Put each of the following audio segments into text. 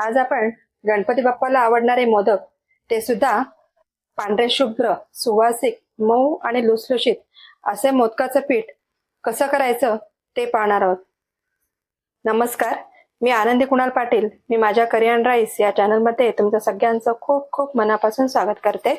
आज आपण गणपती बाप्पाला आवडणारे मोदक ते सुद्धा पांढरे शुभ्र सुवासिक मऊ आणि लुसलुशीत असे मोदकाचं पीठ कसं करायचं ते पाहणार आहोत. नमस्कार मी आनंदी कुणाल पाटील. मी माझ्या करियन राईस या चॅनलमध्ये तुमचं सगळ्यांचं खूप खूप मनापासून स्वागत करते.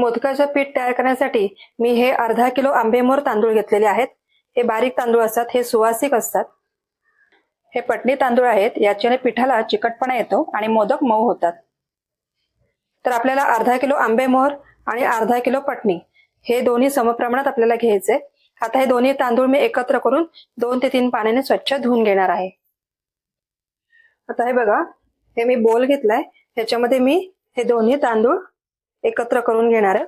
मोदकाचं पीठ तयार करण्यासाठी मी हे अर्धा किलो आंबेमोर तांदूळ घेतलेले आहेत. हे बारीक तांदूळ असतात हे सुवासिक असतात. हे पटणी तांदूळ आहेत याच्याने पिठाला चिकटपणा येतो आणि मोदक मऊ होतात. तर आपल्याला अर्धा किलो आंबेमोहर आणि अर्धा किलो पटणी हे दोन्ही समप्रमाणात आपल्याला घ्यायचे. आता हे दोन्ही तांदूळ मी एकत्र करून दोन ते तीन पाण्याने स्वच्छ धुवून घेणार आहे. आता हे बघा हे मी बोल घेतलाय त्याच्यामध्ये मी हे दोन्ही तांदूळ एकत्र करून घेणार आहे.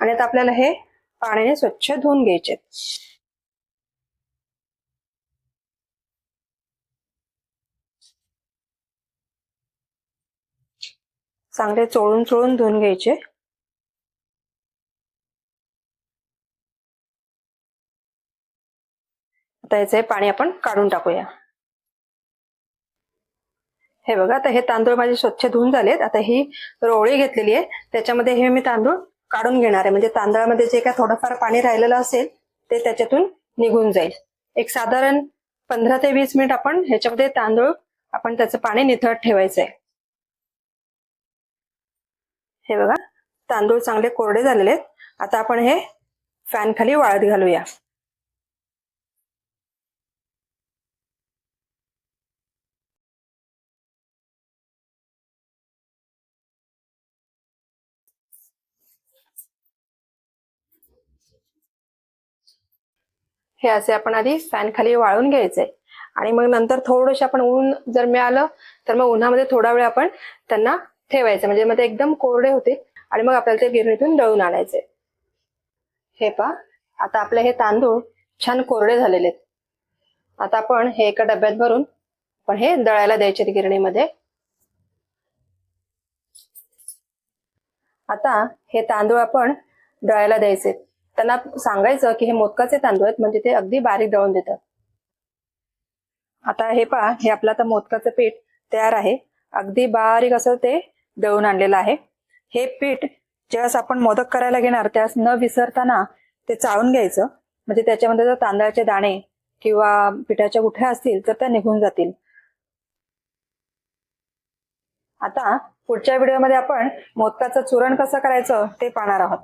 आणि आता आपल्याला हे पाण्याने स्वच्छ धुवून घ्यायचे चांगले चोळून चोळून धुवून घ्यायचे. आता याचे पाणी आपण काढून टाकूया. हे बघा आता हे तांदूळ माझे स्वच्छ धुवून झालेत. आता ही रोवळी घेतलेली आहे. त्याच्यामध्ये हे मी तांदूळ काढून घेणार आहे. म्हणजे तांदळामध्ये जे काय थोडंफार पाणी राहिलेलं असेल ते त्याच्यातून निघून जाईल. एक साधारण पंधरा ते वीस मिनिट आपण ह्याच्यामध्ये तांदूळ आपण त्याचं पाणी निथळत ठेवायचं आहे. हे बघा तांदूळ चांगले कोरडे झालेले आहेत. आता आपण हे फॅन खाली वाळत घालूया. हे असे आपण आधी फॅन खाली वाळून घ्यायचे. आणि मग नंतर थोडंसं आपण ऊन जर मिळालं तर मग उन्हामध्ये थोडा वेळ आपण त्यांना ठेवायचं. म्हणजे मग ते एकदम कोरडे होते. आणि मग आपल्याला ते गिरणीतून दळून आणायचे. हे पा आता आपले हे तांदूळ छान कोरडे झालेले आहेत. आता आपण हे एका डब्यात भरून आपण हे दळायला द्यायचे गिरणीमध्ये. आता हे तांदूळ आपण दळायला द्यायचे त्यांना सांगायचं की हे मोदकाचे तांदूळ आहेत म्हणजे ते अगदी बारीक दळून देतात. आता हे पहा हे आपलं आता मोदकाचं पीठ तयार आहे. अगदी बारीक असं ते दळून आणलेलं आहे. हे पीठ ज्यावेळेस आपण मोदक करायला घेणार त्यास न विसरताना ते चाळून घ्यायचं. म्हणजे त्याच्यामध्ये जर तांदळाचे दाणे किंवा पिठाच्या गुठ्या असतील तर त्या निघून जातील. आता पुढच्या व्हिडिओमध्ये आपण मोदकाचं चूरण कसं करायचं ते पाहणार आहोत.